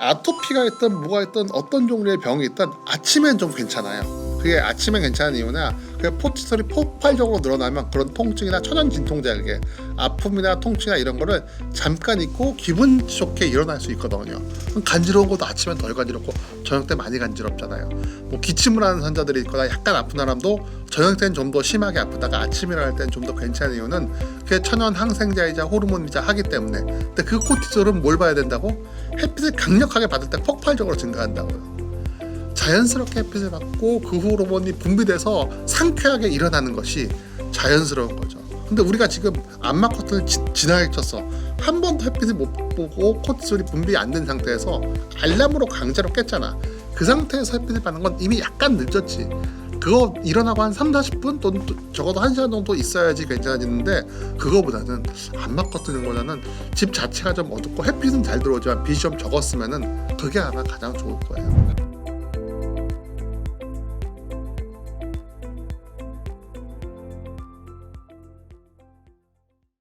아토피가 있든 뭐가 있든 어떤 종류의 병이 있든 아침엔 좀 괜찮아요. 그게 아침엔 괜찮은 이유는 그 포티솔이 폭발적으로 늘어나면 그런 통증이나 천연 진통제 그게 아픔이나 통증이나 이런 거를 잠깐 있고 기분 좋게 일어날 수 있거든요. 간지러운 것도 아침엔 덜 간지럽고 저녁 때 많이 간지럽잖아요. 뭐 기침을 하는 환자들이 있거나 약간 아픈 사람도 저녁 때는 좀 더 심하게 아프다가 아침에 일어날 때는 좀 더 괜찮은 이유는 그게 천연 항생제이자 호르몬이자 하기 때문에 근데 그 코티솔은 뭘 봐야 된다고? 햇빛을 강력하게 받을 때 폭발적으로 증가한다고요. 자연스럽게 햇빛을 받고 그 호르몬이 분비돼서 상쾌하게 일어나는 것이 자연스러운 거죠. 근데 우리가 지금 안마 커튼을 지, 지나게 쳤어. 한 번도 햇빛을 못 보고 코티솔이 분비 안 된 상태에서 알람으로 강제로 깼잖아. 그 상태에서 햇빛을 받는 건 이미 약간 늦었지. 그거 일어나고 한 3, 40분 또는 또 적어도 1시간 정도 있어야지 괜찮아지는데 그거보다는 안마 커튼보다는 집 자체가 좀 어둡고 햇빛은 잘 들어오지만 빛이 좀 적었으면은 그게 아마 가장 좋을 거예요.